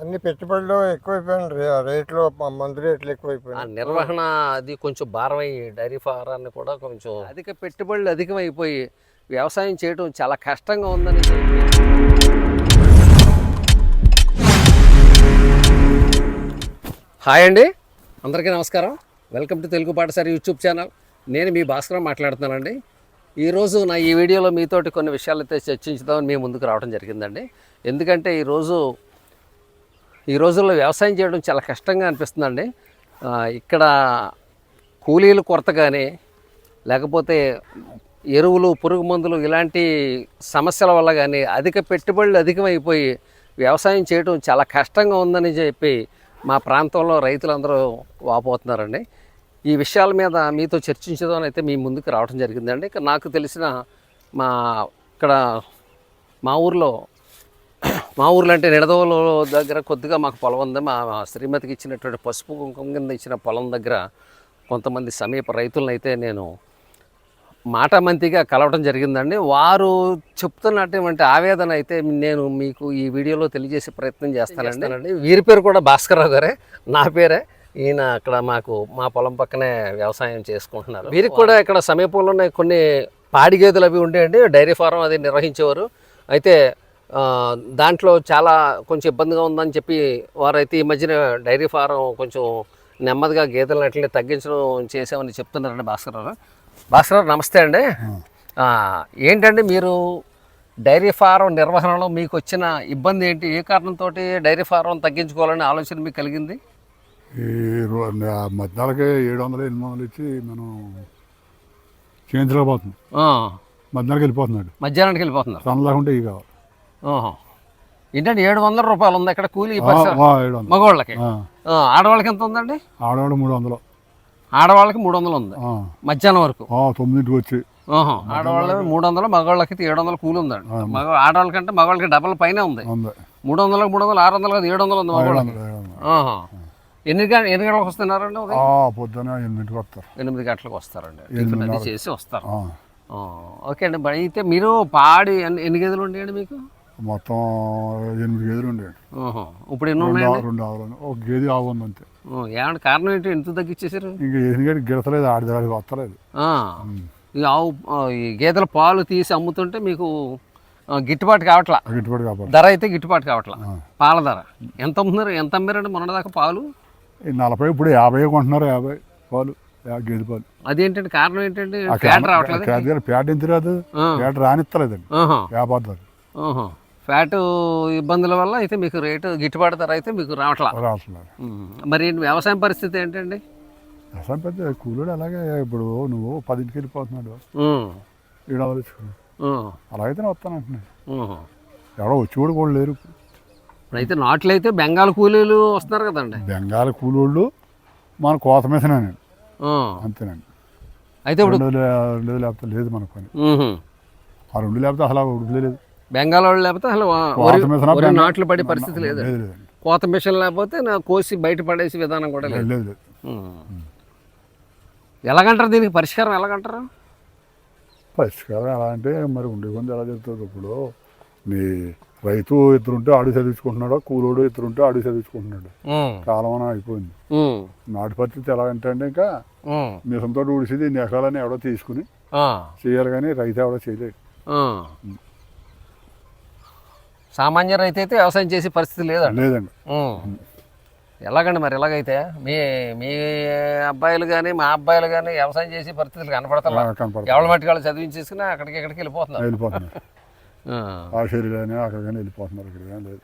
అన్ని పెట్టుబడులు ఎక్కువైపోయినాయి రే- రేట్లు మ- మందు రేట్లు ఆ ఎక్కువైపోయినాయి నిర్వహణ అది కొంచెం భారమై డైరీ ఫారాన్ని కూడా కొంచెం అధిక పెట్టుబడులు అధికమైపోయి వ్యవసాయం చేయడం చాలా కష్టంగా ఉందని చెప్పి. హాయ్ అండి. అందరికీ నమస్కారం. వెల్కమ్ టు తెలుగు పాఠశాల యూట్యూబ్ ఛానల్. నేను మీ భాస్కర్ మాట్లాడుతున్నానండి. ఈరోజు నా ఈ వీడియోలో మీతోటి కొన్ని విషయాలు అయితే చర్చించుదామని మీ ముందుకు రావడం జరిగిందండి. ఎందుకంటే ఈరోజు ఈ రోజుల్లో వ్యవసాయం చేయడం చాలా కష్టంగా అనిపిస్తుందండి. ఇక్కడ కూలీలు కొరత కానీ లేకపోతే ఎరువులు పురుగు మందులు ఇలాంటి సమస్యల వల్ల కానీ అధిక పెట్టుబడులు అధికమైపోయి వ్యవసాయం చేయడం చాలా కష్టంగా ఉందని చెప్పి మా ప్రాంతంలో రైతులందరూ వాపోతున్నారండి. ఈ విషయాల మీద మీతో చర్చించడం అయితే మీ ముందుకు రావడం జరిగిందండి. ఇక నాకు తెలిసిన మా ఇక్కడ మా ఊర్లో మా ఊర్లో అంటే నిడదవోలు దగ్గర కొద్దిగా మాకు పొలం ఉంది. మా శ్రీమతికి ఇచ్చినటువంటి పసుపు కుంకుమ కింద ఇచ్చిన పొలం దగ్గర కొంతమంది సమీప రైతులను అయితే నేను మాటామంతిగా కలవడం జరిగిందండి. వారు చెప్తున్నటువంటి ఆవేదన అయితే నేను మీకు ఈ వీడియోలో తెలియజేసే ప్రయత్నం చేస్తానండి. వీరి పేరు కూడా భాస్కర్రావు గారే. నా పేరే. ఈయన అక్కడ మాకు మా పొలం పక్కనే వ్యవసాయం చేసుకుంటున్నారు. వీరికి కూడా ఇక్కడ సమీపంలోనే కొన్ని పాడి గేదెలు అవి ఉండేయండి డైరీ ఫారం అది నిర్వహించేవారు. అయితే దాంట్లో చాలా కొంచెం ఇబ్బందిగా ఉందని చెప్పి వారైతే ఈ మధ్యన డైరీ ఫారం కొంచెం నెమ్మదిగా గేదెలను అట్లనే తగ్గించడం చేసామని చెప్తున్నారండి భాస్కర్ గారు. భాస్కర్ గారు నమస్తే అండి. ఏంటండి మీరు డైరీ ఫారం నిర్వహణలో మీకు వచ్చిన ఇబ్బంది ఏంటి? ఏ కారణంతో డైరీ ఫారం తగ్గించుకోవాలనే ఆలోచన మీకు కలిగింది? ఈ మధ్యాలకే ఏడు వందలు ఎనిమిది వందలు ఇచ్చి మనం చేయించలేకపోతున్నాం. మధ్యాహ్నానికి వెళ్ళిపోతున్నాడు. మధ్యాహ్నానికి వెళ్ళిపోతున్నారు. సన్న లేకుంటే ఇవి కావాలి ఏంటంటే ఏడు వందల రూపాయలు ఉంది ఇక్కడ కూలీ వందలు మగవాళ్ళకి? ఆడవాళ్ళకి ఎంత ఉందండి? ఆడవాడు మూడు వందలు ఆడవాళ్ళకి మూడు వందలు ఉంది మధ్యాహ్నం వరకు? తొమ్మిదింటికి వచ్చి. ఆడవాళ్ళకి మూడు వందలు మగవాళ్ళకి ఏడు వందలు కూలి ఉందండి. మగ ఆడవాళ్ళకంటే మగవాళ్ళకి డబల్ పైన ఉంది. మూడు వందలకు మూడు వందలు ఆరు వందలు కాదు ఏడు వందలు ఉంది మగవాళ్ళకి. వందలు వందలు. ఎన్ని ఎన్ని గంటలకు వస్తున్నారండి పొద్దున వస్తారు. ఎనిమిది గంటలకు వస్తారండి. టిఫిన్ చేసి వస్తారు. ఓకే అండి. అయితే మీరు పాడి ఎన్ని ఎన్ని గదులు ఉండేయండి మీకు? మొత్తం ఎనిమిది గేదెలు ఉండేవి. ఓహో. ఇప్పుడు ఎన్ని రెండు ఉన్నాయండి? ఆవు- రెండు ఆవులు ఒక గేదె ఆవు ఉంది అంతే. ఏమంటే కారణం ఏంటి? ఎంత తగ్గించేశారు? ఇంక ఎందుకంటే గిడతలేదు ఆడిదాడికి వస్తలేదు. ఆ, ఈ ఆవు ఆ, ఈ గేదెల పాలు తీసి అమ్ముతుంటే మీకు ఆ, గిట్టుబాటు కావట్లా? గిట్టుబడి కాపాడు ధర అయితే గిట్టుబాటు కావట్లా? పాల ధర. ఎంత అమ్ముతున్నారు? ఎంత అమ్మారండి మొన్నదాకా పాలు? ఈ నలభై ఇప్పుడు యాభై కొంటున్నారు యాభై పాలు యా- గేదె పాలు. అదేంటండి? కారణం ఏంటండి? ఆ ఫ్యాట్ రావట్లేదు? ఫ్యాట్ ఎంత రాదు ఆ. రానిస్తలేదండి ఆహా, వ్యాపారదారు ఆహా. ఫ్యాట్ ఇబ్బందుల వల్ల అయితే మీకు రేటు గిట్టుబాటు ధర అయితే మీకు రావట్లా. ఉమ్. మరి వ్యవసాయం పరిస్థితి ఏంటండి? అసలు పెద్ద కూలీడు అలాగే ఇప్పుడు నువ్వు పదింటికి వెళ్ళిపోతున్నాడు. ఏడు అలాగైతే వస్తాను అంటున్నాడు. ఎవడో వచ్చి కూడా కూడా లేరు. ఇప్పుడైతే నాట్లు అయితే బెంగాల్ కూలీలు వస్తున్నారు కదండి. బెంగాల్ కూలోళ్ళు మన కోత మీదనే ఉమ్. అంతేనండి. అయితే ఇప్పుడు రెండు లే- రెండు లేకపోతే లేదు మన పని. ఆ రెండు లేకపోతే అసలు లేదు. బెంగాల్ వాళ్ళు లేకపోతే అసలు కోత నాట్లు పడే పరిస్థితి లేదు కోత మిషన్ లేకపోతే నా కోసి బయట పడేసి విధానం కూడా లేదు. ఎలాగంటారు దీనికి పరిష్కారం ఎలాగంటారు పరిష్కారం ఎలా అంటే మరి ఉండే కొంది ఎలా చెప్తుంది ఇప్పుడు నీ రైతు ఇద్దరుంటే ఆడు చదివించుకుంటున్నాడు కూలోడు ఇద్దరుంటే ఆడు చదివించుకుంటున్నాడు. కాలం అని అయిపోయింది. నాటి పరిస్థితి ఎలా అంటే అంటే ఇంకా ఉమ్. మిషన్తో ఊడిసేది ఇన్ని ఎకరాలని ఎవడో తీసుకుని. చేయాలి కానీ రైతు ఎవడో చేయలేడు. సామాన్య రైతు అయితే వ్యవసాయం చేసే పరిస్థితి లేదండి. లేదండి. ఎలాగండి మరి ఎలాగైతే? మీ మీ అబ్బాయిలు కానీ మా అబ్బాయిలు కానీ వ్యవసాయం చేసే పరిస్థితులు కనపడతా కనపడతారు ఎవరి మట్టి వాళ్ళు చదివించేసుకుని అక్కడికి ఇక్కడికి వెళ్ళిపోతున్నారు? వెళ్ళిపోతున్నారు. ఆ. ఆ శరీరాన్ని అక్కడ కానీ వెళ్ళిపోతున్నారు ఇక్కడ కానీ లేదు.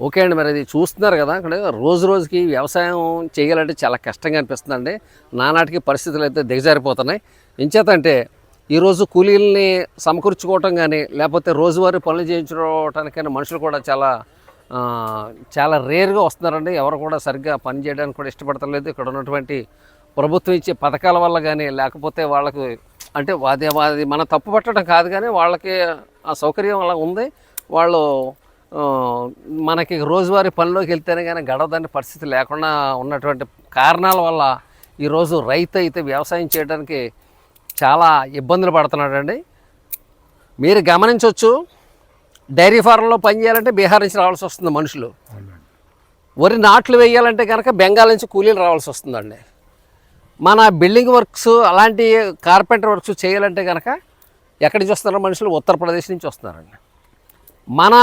ఓకే అండి మరి అది చూస్తున్నారు కదా అక్కడ రోజు రోజుకి వ్యవసాయం చేయాలంటే చాలా కష్టంగా అనిపిస్తుందండి. నానాటికి పరిస్థితులు అయితే దిగజారిపోతున్నాయి. ఎంచేతంటే ఈరోజు కూలీలని సమకూర్చుకోవటం కానీ లేకపోతే రోజువారీ పనులు చేయించుకోవటానికైనా మనుషులు కూడా చాలా చాలా రేర్గా వస్తున్నారండి. ఎవరు కూడా సరిగ్గా పని చేయడానికి కూడా ఇష్టపడతలేదు. ఇక్కడ ఉన్నటువంటి ప్రభుత్వం ఇచ్చే పథకాల వల్ల కానీ లేకపోతే వాళ్ళకు అంటే అది అది మన తప్పు పట్టడం కాదు కానీ వాళ్ళకి ఆ సౌకర్యం అలా ఉంది. వాళ్ళు మనకి రోజువారీ పనిలోకి వెళ్తేనే కానీ గడవదని పరిస్థితి లేకుండా ఉన్నటువంటి కారణాల వల్ల ఈరోజు రైతు అయితే వ్యవసాయం చేయడానికి చాలా ఇబ్బందులు పడుతున్నాడండి. మీరు గమనించవచ్చు డైరీ ఫారంలో పనిచేయాలంటే బీహార్ నుంచి రావాల్సి వస్తుంది మనుషులు. వరి నాట్లు వేయాలంటే కనుక బెంగాల్ నుంచి కూలీలు రావాల్సి వస్తుందండి. మన బిల్డింగ్ వర్క్స్ అలాంటి కార్పెంటర్ వర్క్స్ చేయాలంటే కనుక ఎక్కడి నుంచి వస్తున్నారో మనుషులు? ఉత్తరప్రదేశ్ నుంచి వస్తున్నారండి. మన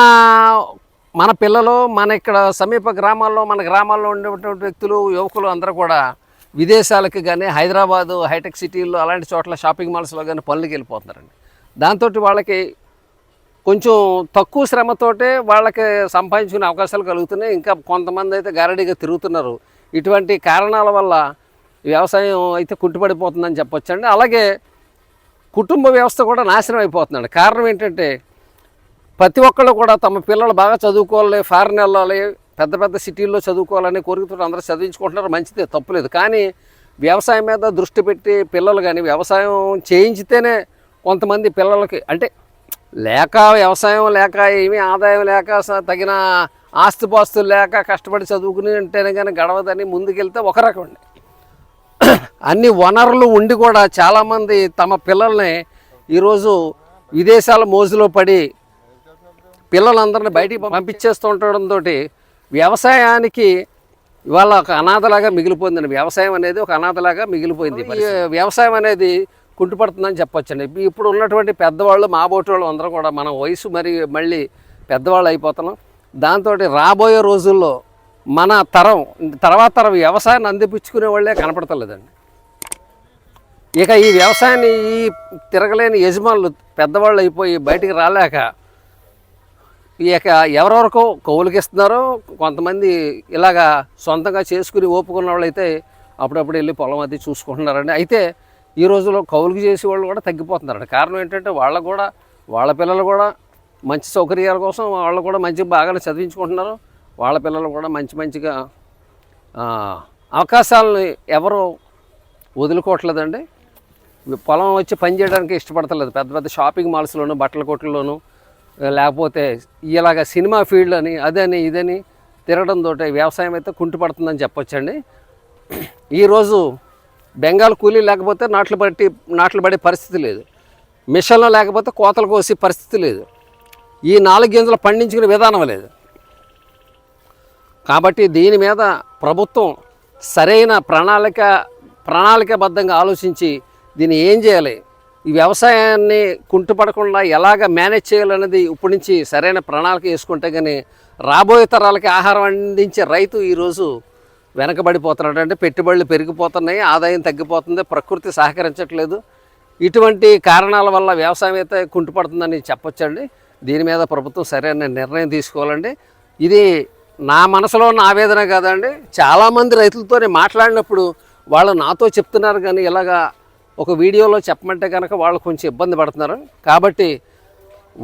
మన పిల్లలు మన ఇక్కడ సమీప గ్రామాల్లో మన గ్రామాల్లో ఉండేటువంటి వ్యక్తులు యువకులు అందరూ కూడా విదేశాలకు కానీ హైదరాబాదు హైటెక్ సిటీల్లో అలాంటి చోట్ల షాపింగ్ మాల్స్లో కానీ పనులకి వెళ్ళిపోతున్నారండి. దాంతో వాళ్ళకి కొంచెం తక్కువ శ్రమతోటే వాళ్ళకి సంపాదించుకునే అవకాశాలు కలుగుతున్నాయి. ఇంకా కొంతమంది అయితే గారడీగా తిరుగుతున్నారు. ఇటువంటి కారణాల వల్ల వ్యవసాయం అయితే కుంటుపడిపోతుందని చెప్పొచ్చండి. అలాగే కుటుంబ వ్యవస్థ కూడా నాశనం అయిపోతుందండి. కారణం ఏంటంటే ప్రతి ఒక్కళ్ళు కూడా తమ పిల్లలు బాగా చదువుకోవాలి ఫారెన్ వెళ్ళాలి పెద్ద పెద్ద సిటీల్లో చదువుకోవాలని కోరికతో అందరూ చదివించుకుంటున్నారు. మంచిదే తప్పులేదు కానీ వ్యవసాయం మీద దృష్టి పెట్టి పిల్లలు కానీ వ్యవసాయం చేయించితేనే కొంతమంది పిల్లలకి అంటే లేక వ్యవసాయం లేక ఏమీ ఆదాయం లేక స- తగిన ఆస్తిపాస్తులు లేక కష్టపడి చదువుకుని ఉంటేనే కానీ గడవదని ముందుకెళ్తే ఒక రకం అండి. అన్ని వనరులు ఉండి కూడా చాలామంది తమ పిల్లల్ని ఈరోజు విదేశాల మోజులో పడి పిల్లలందరిని బయటికి పంపించేస్తూ ఉండడంతో వ్యవసాయానికి ఇవాళ ఒక అనాథలాగా మిగిలిపోయిందండి. వ్యవసాయం అనేది ఒక అనాథలాగా మిగిలిపోయింది వ్యవసాయం అనేది కుంటుపడుతుందని చెప్పొచ్చండి. ఇప్పుడు ఉన్నటువంటి పెద్దవాళ్ళు మా బోటి వాళ్ళు అందరూ కూడా మన వయసు మరి మళ్ళీ పెద్దవాళ్ళు అయిపోతున్నాం. దాంతో రాబోయే రోజుల్లో మన తరం తర్వాత తరం వ్యవసాయాన్ని అందిపుచ్చుకునే వాళ్ళే కనపడతలేదండి. ఇక ఈ వ్యవసాయాన్ని ఈ తిరగలేని యజమానులు పెద్దవాళ్ళు అయిపోయి బయటికి రాలేక ఎవరెవరికో కౌలుకి ఇస్తున్నారో కొంతమంది ఇలాగా సొంతంగా చేసుకుని ఓపుకున్న వాళ్ళు అయితే అప్పుడప్పుడు వెళ్ళి పొలం అది చూసుకుంటున్నారండి. అయితే ఈ రోజుల్లో కౌలుకి చేసే వాళ్ళు కూడా తగ్గిపోతున్నారండి. కారణం ఏంటంటే వాళ్ళకు కూడా వాళ్ళ పిల్లలు కూడా మంచి సౌకర్యాల కోసం వాళ్ళు కూడా మంచి బాగానే చదివించుకుంటున్నారు. వాళ్ళ పిల్లలు కూడా మంచి మంచిగా అవకాశాలను ఎవరు వదులుకోవట్లేదండి. పొలం వచ్చి పని చేయడానికి ఇష్టపడతలేదు. పెద్ద పెద్ద షాపింగ్ మాల్స్లోను బట్టల కొట్లలోను లేకపోతే ఇలాగ సినిమా ఫీల్డ్ అని అదని ఇదని తిరగడంతో వ్యవసాయం అయితే కుంటుపడుతుందని చెప్పొచ్చండి. ఈరోజు బెంగాల్ కూలీ లేకపోతే నాట్లు పట్టి నాట్లు పడే పరిస్థితి లేదు. మిషన్లు లేకపోతే కోతలు కోసే పరిస్థితి లేదు. ఈ నాలుగు గింజలు పండించుకునే విధానం లేదు. కాబట్టి దీని మీద ప్రభుత్వం సరైన ప్రణాళిక ప్రణాళికబద్ధంగా ఆలోచించి దీన్ని ఏం చేయాలి? ఈ వ్యవసాయాన్ని కుంటుపడకుండా ఎలాగ మేనేజ్ చేయాలనేది ఇప్పటి నుంచి సరైన ప్రణాళిక వేసుకుంటే కానీ రాబోయే తరాలకి ఆహారం అందించే రైతు ఈరోజు వెనకబడిపోతున్నాడు. అంటే పెట్టుబడులు పెరిగిపోతున్నాయి ఆదాయం తగ్గిపోతుంది ప్రకృతి సహకరించట్లేదు. ఇటువంటి కారణాల వల్ల వ్యవసాయం అయితే కుంటుపడుతుందని చెప్పొచ్చండి. దీని మీద ప్రభుత్వం సరైన నిర్ణయం తీసుకోవాలండి. ఇది నా మనసులో ఉన్న ఆవేదన కాదండి. చాలామంది రైతులతో నేను మాట్లాడినప్పుడు వాళ్ళు నాతో చెప్తున్నారు కానీ ఇలాగా ఒక వీడియోలో చెప్పమంటే కనుక వాళ్ళు కొంచెం ఇబ్బంది పడుతున్నారు. కాబట్టి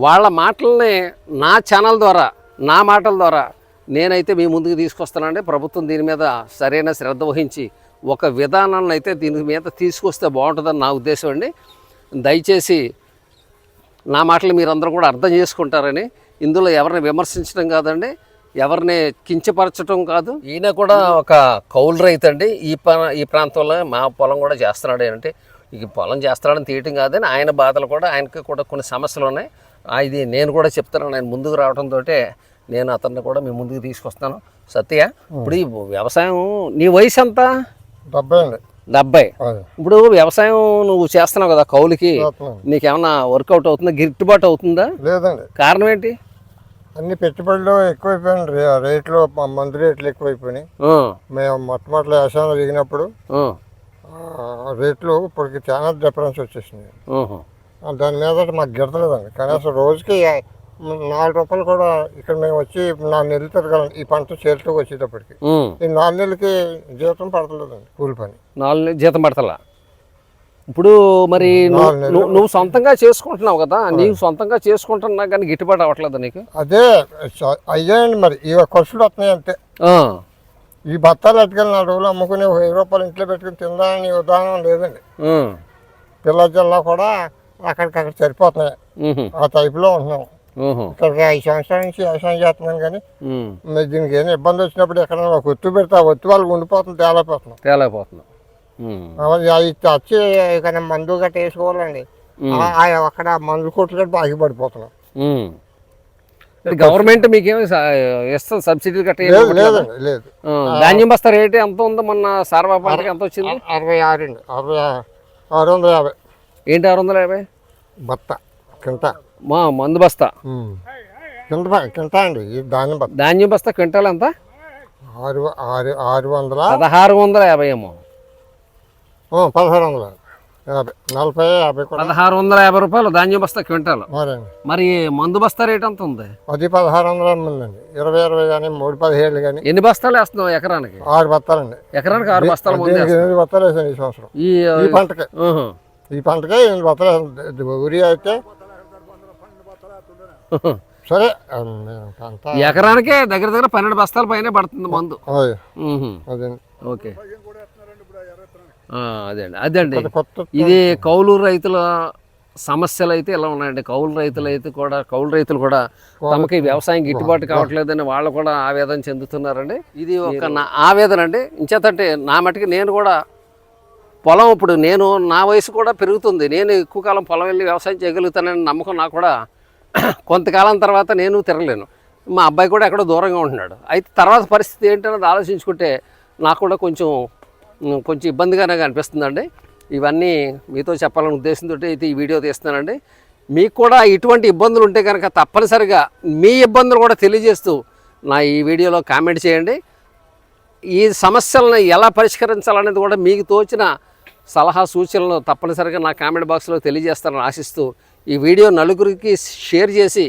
వాళ్ళ మాటల్ని నా ఛానల్ ద్వారా నా మాటల ద్వారా నేనైతే మీ ముందుకు తీసుకొస్తానండి. ప్రభుత్వం దీని మీద సరైన శ్రద్ధ వహించి ఒక విధానాన్ని అయితే దీని మీద తీసుకొస్తే బాగుంటుందని నా ఉద్దేశం అండి. దయచేసి నా మాటలు మీరందరూ కూడా అర్థం చేసుకుంటారని. ఇందులో ఎవరిని విమర్శించడం కాదండి ఎవరిని కించపరచడం కాదు. ఈయన కూడా ఒక కౌలు రైతండి. అండి ఈ ప్రా ఈ ప్రాంతంలో మా పొలం కూడా చేస్తున్నాడు అంటే ఈ పొలం చేస్తున్నాడని తీయటం కాదని ఆయన బాధలు కూడా ఆయనకి కూడా కొన్ని సమస్యలు ఉన్నాయి. ఇది నేను కూడా చెప్తున్నాను ఆయన ముందుకు రావడంతో నేను అతన్ని కూడా మీ ముందుకు తీసుకొస్తాను సత్య ఇప్పుడు ఈ వ్యవసాయం నీ వయసు ఎంత? డెబ్బై అండి. డెబ్బై ఇప్పుడు వ్యవసాయం నువ్వు చేస్తున్నావు కదా కౌలుకి. నీకేమన్నా వర్కౌట్ అవుతుందా? గిట్టుబాటు అవుతుందా? లేదండి. కారణం ఏంటి? అన్ని పెట్టుబడులు ఎక్కువైపోయాయి రే రేట్లు మందు రేట్లు ఎక్కువైపోయినాయి. మేము మొట్టమొదటి వ్యవసాయం దిగినప్పుడు రేట్లు ఇప్పటికి చాలా డిఫరెన్స్ వచ్చేసింది దాని మీద మాకు గిడతలేదండి. కనీసం రోజుకి నాలుగు రూపాయలు కూడా ఇక్కడ మేము వచ్చి నాలుగు నెలలు తిరగలం ఈ పంట చేతికి వచ్చేటప్పటికి. ఈ నాలుగు నెలలకి జీతం పడతలేదండి కూలి పని. నాలుగు నెలలు జీతం పడతలా? ఇప్పుడు మరి నువ్వు సొంతంగా చేసుకుంటున్నావు కదా నీవు సొంతంగా చేసుకుంటున్నా కానీ గిట్టుబాటు అవ్వట్లేదు నీకు? అదే అయ్యాయండి మరి. ఈ ఖర్చులు వస్తున్నాయి అంతే ఈ బత్తాలు అట్టుకెళ్ళి నాలుగు రోజులు అమ్ముకుని వెయ్యి రూపాయలు ఇంట్లో పెట్టుకుని తిందామని ఉదాహరణ లేదండి. పిల్ల జిల్లా కూడా అక్కడికక్కడ సరిపోతున్నాయి. ఆ టైపులో ఉంటున్నాం. ఇక్కడికి ఐదు సంవత్సరాల నుంచి వ్యవసాయం చేస్తున్నాను కానీ. మరి దీనికి ఏదైనా ఇబ్బంది వచ్చినప్పుడు ఎక్కడైనా ఒక ఒత్తు పెడితే ఆ ఒత్తు వాళ్ళకి ఉండిపోతుంది తేలైపోతున్నాం అవి అవి వచ్చి ఇక్కడ మందు గట్ట వేసుకోవాలండి. అక్కడ మందు కొట్లు గట్ట ఆగిపడిపోతున్నాం ఉమ్. గవర్నమెంట్ మీకేమి ఇస్తుంది సబ్సిడీలు కట్ట లేదు ధాన్యం బస్తా రేటు ఎంత ఉందో మొన్న సార్వా పంటకి ఎంత వచ్చింది? అరవై ఆరు అండి అరవై ఆరు వందల యాభై. ఏంటి ఆరు వందల యాభై? బత్త కింట మా మందు బస్తా. కింట కింట అండి ఈ ధాన్యం బత్త ధాన్యం బస్తా క్వింటాల్ ఎంత? ఆరు ఆరు ఆరు వందల? పదహారు వందల యాభై ఏమో. పదహారు వందల. నలభై యాభై పదహారు వందల యాభై రూపాయలు ధాన్యం బస్తా క్వింటాల్. మరి మందు బస్తా రేట్ ఎంత ఉంది? అది పదహారు వందల ఉందండి ఇరవై ఇరవై కానీ మూడు పదిహేళ్ళు కానీ. ఎన్ని బస్తాలు వేస్తున్నావు ఎకరానికి? ఆరు బత్తాలండి ఎకరానికి ఆరు బస్తాల ఎనిమిది బత్తాలు వేసాను ఈ సంవత్సరం. ఈ పంటకి. ఈ పంటకి ఎనిమిది వేసాను. ఉరి అయితే సరే ఎకరానికే దగ్గర దగ్గర పన్నెండు బస్తాల పైన పడుతుంది మందు. అది మ్హూ. అదండి అదే అండి అదే అండి. ఇది కౌలు రైతుల సమస్యలు అయితే ఇలా ఉన్నాయండి? కౌలు రైతులు అయితే కూడా కౌలు రైతులు కూడా తమకి వ్యవసాయం గిట్టుబాటు కావట్లేదని వాళ్ళు కూడా ఆవేదన చెందుతున్నారండి. ఇది ఒక నా ఆవేదన అండి ఇంచేతంటే నా మటుకు నేను కూడా పొలం ఇప్పుడు నేను నా వయసు కూడా పెరుగుతుంది. నేను ఎక్కువ కాలం పొలం వెళ్ళి వ్యవసాయం చేయగలుగుతానని నమ్మకం నాకు కూడా కొంతకాలం తర్వాత నేను తిరగలేను. మా అబ్బాయి కూడా ఎక్కడో దూరంగా ఉంటున్నాడు. అయితే తర్వాత పరిస్థితి ఏంటన్నది ఆలోచించుకుంటే నాకు కూడా కొంచెం కొంచెం ఇబ్బందిగానే అనిపిస్తుందండి. ఇవన్నీ మీతో చెప్పాలనే ఉద్దేశంతో అయితే ఈ వీడియో తీస్తున్నానండి. మీకు కూడా ఇటువంటి ఇబ్బందులు ఉంటే కనుక తప్పనిసరిగా మీ ఇబ్బందులు కూడా తెలియజేస్తూ నా ఈ వీడియోలో కామెంట్ చేయండి. ఈ సమస్యలను ఎలా పరిష్కరించాలనేది కూడా మీకు తోచిన సలహా సూచనలు తప్పనిసరిగా నా కామెంట్ బాక్స్లో తెలియజేస్తారని ఆశిస్తూ ఈ వీడియో నలుగురికి షేర్ చేసి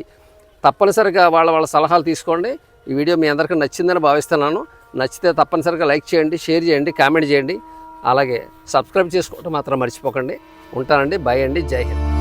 తప్పనిసరిగా వాళ్ళ వాళ్ళ సలహాలు తీసుకోండి. ఈ వీడియో మీ అందరికీ నచ్చిందని భావిస్తున్నాను. నచ్చితే తప్పనిసరిగా లైక్ చేయండి షేర్ చేయండి కామెంట్ చేయండి. అలాగే సబ్స్క్రైబ్ చేసుకోవటం మాత్రం మర్చిపోకండి. ఉంటానండి. బాయ్ అండి. జై హింద్.